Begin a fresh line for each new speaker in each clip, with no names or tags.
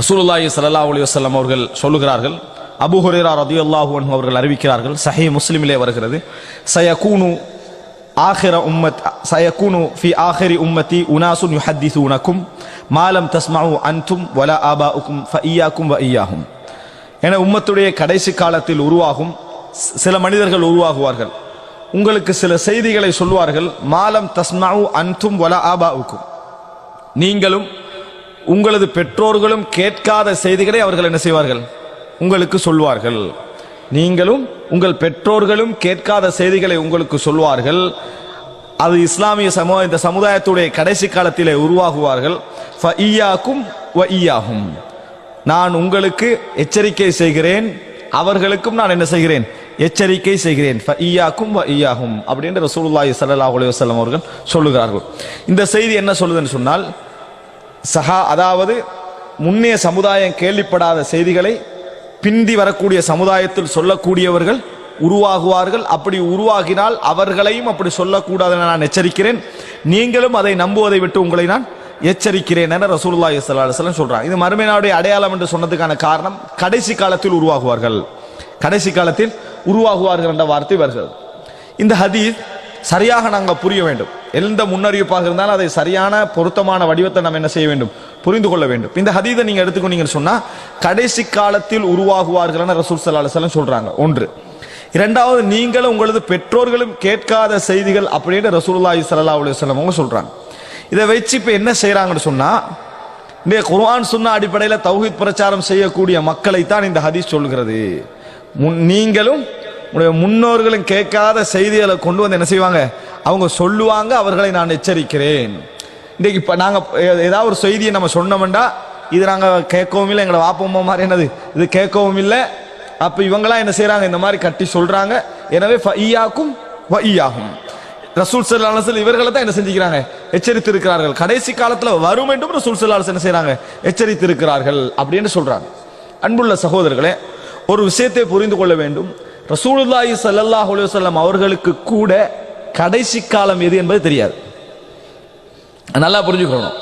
ரசூலுல்லாஹி சல்லா அலி வஸல்லம் அவர்கள் சொல்லுகிறார்கள் அபு ஹுரைரா ரலியல்லாஹு அன்ஹு அவர்கள் அறிவிக்கிறார்கள் சஹி முஸ்லிமிலே வருகிறது சயகூனு ஆஹிர உம்மத் சயகூனு ஃபி ஆஹிரி உம்மத்தி உனாசுன் யுஹத்திஸூனக்கும் மாலம் தஸ்மாவு அன்தும் வல ஆபா உக்கும் ஃப ஃபஇய்யாக்கும் வ இய்யாஹும் என உம்மத்துடைய கடைசி காலத்தில் உருவாகும் சில மனிதர்கள் உருவாகுவார்கள். உங்களுக்கு சில செய்திகளை சொல்வார்கள் மாலம் தஸ்மாவு அன்தும் வல ஆபா உக்கும் நீங்களும் உங்களது பெற்றோர்களும் கேட்காத செய்திகளை அவர்கள் என்ன செய்வார்கள்? உங்களுக்கு சொல்வார்கள். நீங்களும் உங்கள் பெற்றோர்களும் கேட்காத செய்திகளை உங்களுக்கு சொல்வார்கள். அது இஸ்லாமிய சமூக இந்த சமுதாயத்துடைய கடைசி காலத்திலே உருவாகுவார்கள். ஃபஇய்யாக்கும் வ நான் உங்களுக்கு எச்சரிக்கை செய்கிறேன். அவர்களுக்கும் நான் என்ன செய்கிறேன்? எச்சரிக்கை செய்கிறேன். ஃபஇய்யாக்கும் வ இய்யாஹும் அப்படின்னு ரசூலுல்லாஹி ஸல்லல்லாஹு அலைஹி வஸல்லம் அவர்கள் சொல்லுகிறார்கள். இந்த செய்தி என்ன சொல்லுதுன்னு சொன்னால் சஹா அதாவது முன்னே சமுதாயம் கேள்விப்படாத செய்திகளை பிந்தி வரக்கூடிய சமுதாயத்தில் சொல்லக்கூடியவர்கள் உருவாகுவார்கள். அப்படி உருவாகினால் அவர்களையும் அப்படி சொல்லக்கூடாது என நான் எச்சரிக்கிறேன். நீங்களும் அதை நம்புவதை விட்டு உங்களை நான் எச்சரிக்கிறேன் என ரசூலுல்லாஹி ஸல்லல்லாஹு அலைஹி சொல்றாங்க. இது மறுமை அடையாளம் என்று சொன்னதுக்கான காரணம் கடைசி காலத்தில் உருவாகுவார்கள். கடைசி காலத்தில் உருவாகுவார்கள் என்ற வார்த்தை வருகிறது இந்த ஹதீஸ் சரியாக நாங்கள் புரிய வேண்டும். எந்த முன்னறிவிப்பாக இருந்தாலும் அதை சரியான பொருத்தமான வடிவத்தை நம்ம என்ன செய்ய வேண்டும்? புரிந்து கொள்ள வேண்டும். இந்த ஹதீதை நீங்கள் எடுத்துக்கொண்டீங்கன்னு சொன்னால் கடைசி காலத்தில் உருவாகுவார்கள் என ரசூல் ஸல்லல்லாஹு அலைஹி சொல்கிறாங்க ஒன்று. இரண்டாவது நீங்களும் உங்களது பெற்றோர்களும் கேட்காத செய்திகள் அப்படின்னு ரசூல்லாஹி சல்லா அலுவலம் அவங்க சொல்கிறாங்க இதை வச்சு இப்போ என்ன செய்கிறாங்கன்னு சொன்னால் இந்த குர்ஆன் சொன்ன அடிப்படையில் தௌஹீத் பிரச்சாரம் செய்யக்கூடிய மக்களை தான் இந்த ஹதீஸ் சொல்கிறது முன் நீங்களும் உங்களுடைய முன்னோர்களும் கேட்காத செய்திகளை கொண்டு வந்து என்ன செய்வாங்க? அவங்க சொல்லுவாங்க அவர்களை நான் எச்சரிக்கிறேன். இன்றைக்கு இப்போ நாங்கள் ஏதாவது ஒரு செய்தியை நம்ம சொன்னோம்டா இது நாங்கள் கேட்கவும் இல்லை எங்களை வாப்போமா மாதிரி என்னது? இது கேட்கவும் இல்லை. அப்போ இவங்களாம் என்ன செய்கிறாங்க இந்த மாதிரி கட்டி சொல்கிறாங்க எனவே ஃபையாக்கும் ஃபையாகும் ரசூல் ஸல்லல்லாஹு இவர்களை தான் என்ன செஞ்சுக்கிறாங்க? எச்சரித்து இருக்கிறார்கள் கடைசி காலத்தில் வரும் என்றும் ரசூல் ஸல்லல்லாஹு என்ன செய்கிறாங்க எச்சரித்து இருக்கிறார்கள் அப்படின்னு சொல்கிறாங்க அன்புள்ள சகோதரர்களே ஒரு விஷயத்தை புரிந்து கொள்ள வேண்டும். ரசூலுல்லாஹி ஸல்லல்லாஹு அலைஹி வஸல்லம் அவர்களுக்கு கூட கடைசி காலம் எது என்பது தெரியாது. நல்லா புரிஞ்சுக்கணும்.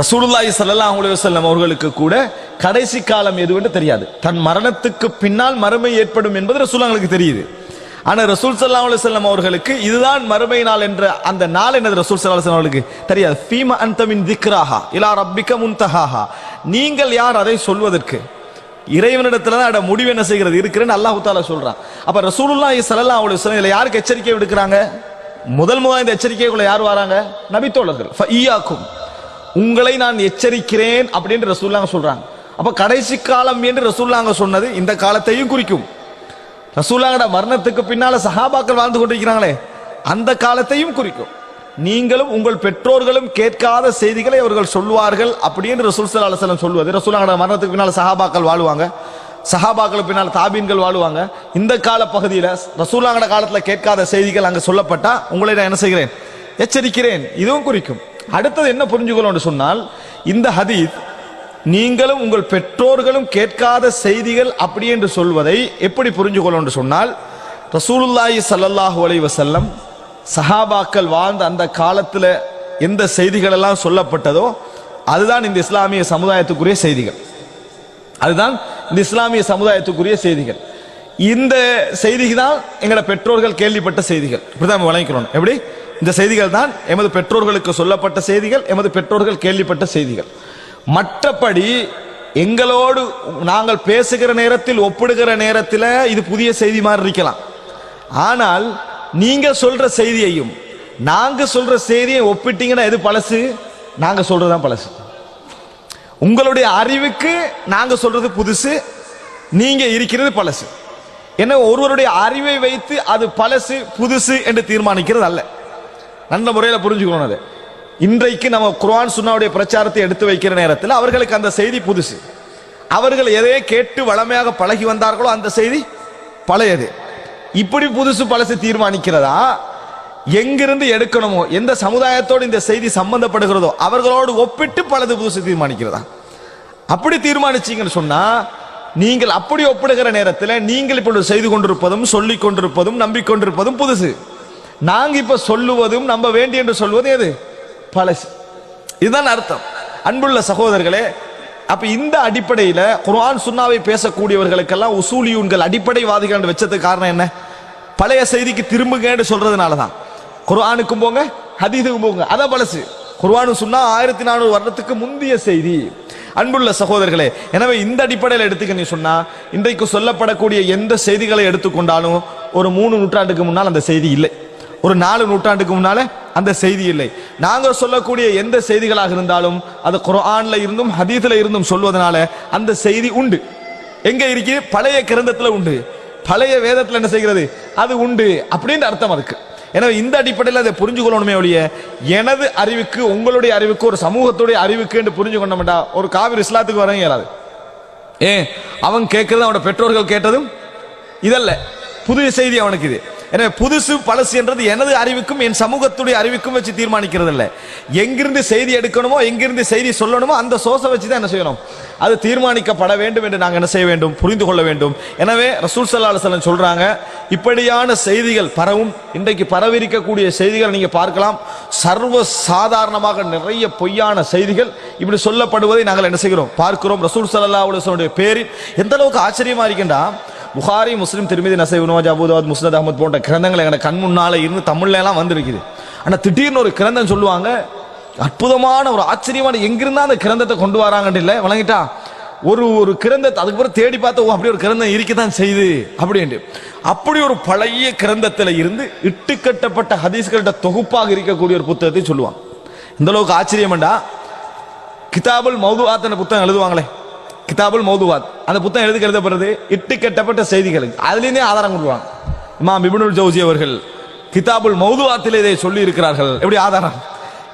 ரசூலுல்லாஹி ஸல்லல்லாஹு அலைஹி வஸல்லம் அவர்களுக்கு கூட கடைசி காலம் எதுவென்று தெரியாது. தன் மரணத்துக்கு பின்னால் மறுமை ஏற்படும் என்பது ரசூலுல்லாஹ்களுக்கு தெரியுது. ஆனால் ரசூல் ஸல்லல்லாஹு அலைஹி அவர்களுக்கு இதுதான் மறுமை நாள் என்ற அந்த நாள் என்னது ரசூல் சல்லாஹ் அலுவலம் அவர்களுக்கு தெரியாது. ஃபீம அந்தமின் திக்ராஹா இலா ரப்பிக்க முன்தஹாஹா. நீங்கள் யார் அதை சொல்வதற்கு? இறைவனிடத்துல தான் அட முடிவு என்ன செய்கிறது? இருக்கிறேன்னு அல்லாஹு தாலா சொல்றான். அப்ப ரசூலுல்லா ஸல்லல்லாஹு அலைஹி வஸல்லம் இதுல யாருக்கு எச்சரிக்கை விடுக்கிறாங்க? முதல் முதல் இந்த எச்சரிக்கைக்குள்ள யார் வராங்க? நபித்தோழர்கள் ஈயாக்கும். உங்களை நான் எச்சரிக்கிறேன் அப்படின்னு ரசூல்லாங்க சொல்றாங்க. அப்ப கடைசி காலம் என்று ரசூல்லாங்க சொன்னது இந்த காலத்தையும் குறிக்கும். ரசூல்லாங்கட மரணத்துக்கு பின்னால சஹாபாக்கள் வாழ்ந்து கொண்டிருக்கிறாங்களே அந்த காலத்தையும் குறிக்கும். நீங்களும் உங்கள் பெற்றோர்களும் கேட்காத செய்திகளை அவர்கள் சொல்வார்கள் அப்படின்னு ரசூல் சல்லா அலுவலம் சொல்லுவது சொல்வது மரணத்துக்கு பின்னால் சஹாபாக்கள் வாழுவாங்க. சஹாபாக்களுக்கு பின்னால் தாபீன்கள் வாழுவாங்க. இந்த கால பகுதியில் ரசூல்லாங்கட காலத்தில் கேட்காத செய்திகள் அங்கே சொல்லப்பட்டா உங்களை நான் என்ன செய்கிறேன்? எச்சரிக்கிறேன். இதுவும் குறிக்கும். அடுத்தது என்ன புரிஞ்சுக்கணும்னு சொன்னால் இந்த ஹதீத் நீங்களும் உங்கள் பெற்றோர்களும் கேட்காத செய்திகள் அப்படி என்று சொல்வதை எப்படி புரிஞ்சு கொள்ளணும்னு சொன்னால் ரசூலுல்லாஹி சல்லாஹூ அலைவசல்லம் சஹாபாக்கள் வாழ்ந்த அந்த காலத்தில் எந்த செய்திகள் எல்லாம் சொல்லப்பட்டதோ அதுதான் இந்த இஸ்லாமிய சமுதாயத்துக்குரிய செய்திகள். அதுதான் இந்த இஸ்லாமிய சமுதாயத்துக்குரிய செய்திகள். இந்த செய்திகள் தான் எங்களோட பெற்றோர்கள் கேள்விப்பட்ட செய்திகள். இப்படிதான் வழங்கிக்கிறோம். எப்படி? இந்த செய்திகள் தான் எமது பெற்றோர்களுக்கு சொல்லப்பட்ட செய்திகள் எமது பெற்றோர்கள் கேள்விப்பட்ட செய்திகள். மற்றபடி எங்களோடு நாங்கள் பேசுகிற நேரத்தில் ஒப்பிடுகிற நேரத்தில் இது புதிய செய்தி மாதிரி இருக்கலாம். ஆனால் நீங்க சொல்ற செய்தியையும் நாங்க சொல்ற செய்தியை ஒப்பிட்டீங்கன்னா எது பழசு? நாங்க சொல்றதுதான் பழசு. உங்களுடைய அறிவுக்கு நாங்க சொல்றது புதுசு நீங்க இருக்கிறது பழசு. என்ன ஒருவருடைய அறிவை வைத்து அது பழசு புதுசு என்று தீர்மானிக்கிறது அல்ல. நல்ல முறையில் புரிஞ்சுக்கணும் அது. இன்றைக்கு நம்ம குர்ஆன் சுன்னாவுடைய பிரச்சாரத்தை எடுத்து வைக்கிற நேரத்தில் அவர்களுக்கு அந்த செய்தி புதுசு. அவர்கள் எதையே கேட்டு வளமையாக பழகி வந்தார்களோ அந்த செய்தி பழையது. இப்படி புதுசு பழசு தீர்மானிக்கிறதா? எங்கிருந்து எடுக்கணுமோ எந்த சமுதாயத்தோடு இந்த செய்தி சம்பந்தப்படுகிறதோ அவர்களோடு ஒப்பிட்டு பலது புதுசு தீர்மானிக்கிறதா? அப்படி தீர்மானிச்சீங்கன்னு சொன்னா நீங்கள் அப்படி ஒப்பிடுகிற நேரத்தில் நீங்கள் இப்பொழுது செய்து கொண்டிருப்பதும் சொல்லிக் கொண்டிருப்பதும் நம்பிக்கொண்டிருப்பதும் புதுசு. நாங்க இப்ப சொல்லுவதும் நம்ப வேண்டிய என்று சொல்வது எது? பழசு. இதுதான் அர்த்தம். அன்புள்ள சகோதரர்களே அப்ப இந்த அடிப்படையில குர்ஆன் சுன்னாவை பேசக்கூடியவர்களுக்கெல்லாம் உசூலியூன்கள் அடிப்படைவாதிகள் வச்சதுக்கு காரணம் என்ன? பழைய செய்திக்கு திரும்புங்கன்னு சொல்றதுனால தான் குர்ஆனுக்கும் போங்க ஹதீதுக்கும் போங்க. அதான் பழசு. குர்ஆனு சொன்னா ஆயிரத்தி நானூறு வருடத்துக்கு முந்தைய செய்தி. அன்புள்ள சகோதரர்களே எனவே இந்த அடிப்படையில் எடுத்துக்க நீ சொன்னா இன்றைக்கு சொல்லப்படக்கூடிய எந்த செய்திகளை எடுத்துக்கொண்டாலும் ஒரு மூணு நூற்றாண்டுக்கு முன்னால் அந்த செய்தி இல்லை. ஒரு நாலு நூற்றாண்டுக்கு முன்னால அந்த செய்தி இல்லை. நாங்கள் சொல்லக்கூடிய எந்த செய்திகளாக இருந்தாலும் அது குரான்ல இருந்தும் ஹதீஸ்ல இருந்தும் சொல்வதனால அந்த செய்தி உண்டு. எங்க இருக்கு? பழைய கிரந்தத்துல உண்டு. பழைய வேதத்துல என்ன செய்கிறது? அது உண்டு அப்படின்ற அர்த்தம் அதுக்கு. எனவே இந்த அடிப்படையில் அதை புரிஞ்சு கொள்ளணுமே ஒழிய எனது அறிவுக்கு உங்களுடைய அறிவுக்கு ஒரு சமூகத்துடைய அறிவுக்கு என்று புரிஞ்சு கொண்டோம்டா ஒரு காவிரி இஸ்லாத்துக்கு வர இயலாது. ஏன்? அவன் கேட்கறது அவனோட பெற்றோர்கள் கேட்டதும் இதல்ல. புதிய செய்தி அவனுக்கு இது. எனவே புதுசு பழசு என்றது எனது அறிவுக்கும் என் சமூகத்துடைய அறிவுக்கும் வச்சு தீர்மானிக்கிறது இல்லை எங்கிருந்து செய்தி எடுக்கணுமோ எங்கிருந்து செய்தி சொல்லணுமோ அந்த சோசை வச்சு தான் என்ன செய்யணும்? அது தீர்மானிக்கப்பட வேண்டும் என்று நாங்கள் என்ன செய்ய வேண்டும்? புரிந்து கொள்ள வேண்டும். எனவே ரசூல் சல்லா அலுவலம் சொல்றாங்க இப்படியான செய்திகள் பரவும் இன்றைக்கு பரவிருக்கக்கூடிய செய்திகள் நீங்கள் பார்க்கலாம். சர்வ சாதாரணமாக நிறைய பொய்யான செய்திகள் இப்படி சொல்லப்படுவதை நாங்கள் என்ன செய்கிறோம்? பார்க்கிறோம். ரசூல் சல்லா அலுவலனுடைய பேரில் எந்த அளவுக்கு ஆச்சரியமா இருக்கின்றா? புகாரி முஸ்லீம் திருமதி நசை நோஜ் அபுதாத் முஸ்னத் அஹமத் போன்ற கிரந்தங்கள் எங்களை கண் முன்னால இருந்து தமிழ்லாம் வந்திருக்குது. ஆனால் திடீர்னு ஒரு கிரந்தம் சொல்லுவாங்க. அற்புதமான ஒரு ஆச்சரியமான எங்கிருந்தா அந்த கிரந்தத்தை கொண்டு வராங்கன்னு இல்லை? வழங்கிட்டா ஒரு ஒரு கிரந்தத்தை அதுக்கப்புறம் தேடி பார்த்தா ஓ அப்படி ஒரு கிரந்தம் இருக்கத்தான் செய்யுது அப்படின்ட்டு. அப்படி ஒரு பழைய கிரந்தத்தில் இருந்து இட்டுக்கட்டப்பட்ட ஹதீஸ்கள்கிட்ட தொகுப்பாக இருக்கக்கூடிய ஒரு புத்தகத்தை சொல்லுவான். இந்த அளவுக்கு ஆச்சரியம்டா கிதாபுல் மௌதுவாத் புத்தகம் எழுதுவாங்களே? கிதாபுல் மௌதுவாத் அந்த புத்தகம் எதுக்கு எழுதப்படுறது இட்டு கட்டப்பட்ட செய்திகளுக்கு அதுலேருந்தே ஆதாரம் கொடுவாங்க இமா இப்னுல் ஜவுசி அவர்கள் கிதாபுல் மௌதுவாத்திலே இதை சொல்லி இருக்கிறார்கள் எப்படி ஆதாரம்?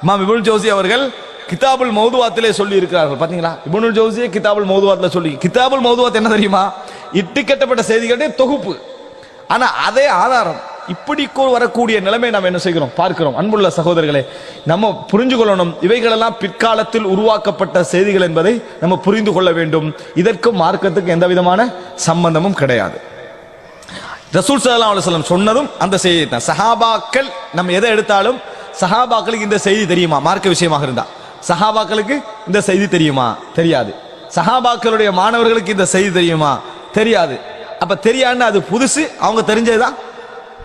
இமா இப்னுல் ஜவுசி அவர்கள் கிதாபுல் மௌதுவாத்திலே சொல்லி இருக்கிறார்கள் பாத்தீங்களா? இபுனுல் ஜவுசியே கிதாபுல் மௌதுவாத்தில் சொல்லி கிதாபுல் மௌதுவாத் என்ன தெரியுமா? இட்டு கட்டப்பட்ட செய்திகளுடைய தொகுப்பு. ஆனா அதே ஆதாரம். இப்படி வரக்கூடிய நிலைமை நாம் என்ன செய்கிறோம்? பார்க்கிறோம். அன்புள்ள சகோதரர்களே நம்ம புரிஞ்சு கொள்ளணும் இவைகளெல்லாம் பிற்காலத்தில் உருவாக்கப்பட்ட செய்திகள் என்பதை நம்ம புரிந்து கொள்ள வேண்டும். இதற்கும் மார்க்கத்துக்கு எந்த விதமான சம்பந்தமும் கிடையாது. ரசூல் சல்லா அலுவலம் சொன்னதும் அந்த செய்தி தான். சஹாபாக்கள் நம்ம எதை எடுத்தாலும் சஹாபாக்களுக்கு இந்த செய்தி தெரியுமா? மார்க்க விஷயமாக இருந்தா. சஹாபாக்களுக்கு இந்த செய்தி தெரியுமா? தெரியாது. சஹாபாக்களுடைய மாணவர்களுக்கு இந்த செய்தி தெரியுமா? தெரியாது. அப்ப தெரியாதுன்னு அது புதுசு அவங்க தெரிஞ்சதுதான்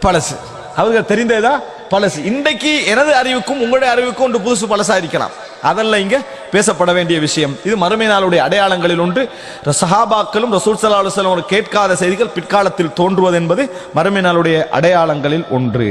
பழசு. அவங்க தெரிந்ததுதான் பழசு. இன்றைக்கு எனது அறிவுக்கும் உங்களுடைய அறிவுக்கும் ஒன்று புதுசு பழசா இருக்கலாம். அதெல்லாம் இங்க பேசப்பட வேண்டிய விஷயம். இது மறுமை நாளுடைய அடையாளங்களில் ஒன்று. சஹாபாக்களும் ரசூல் சல்லா அலுவலம் கேட்காத செய்திகள் பிற்காலத்தில் தோன்றுவது என்பது மறுமை நாளுடைய அடையாளங்களில் ஒன்று.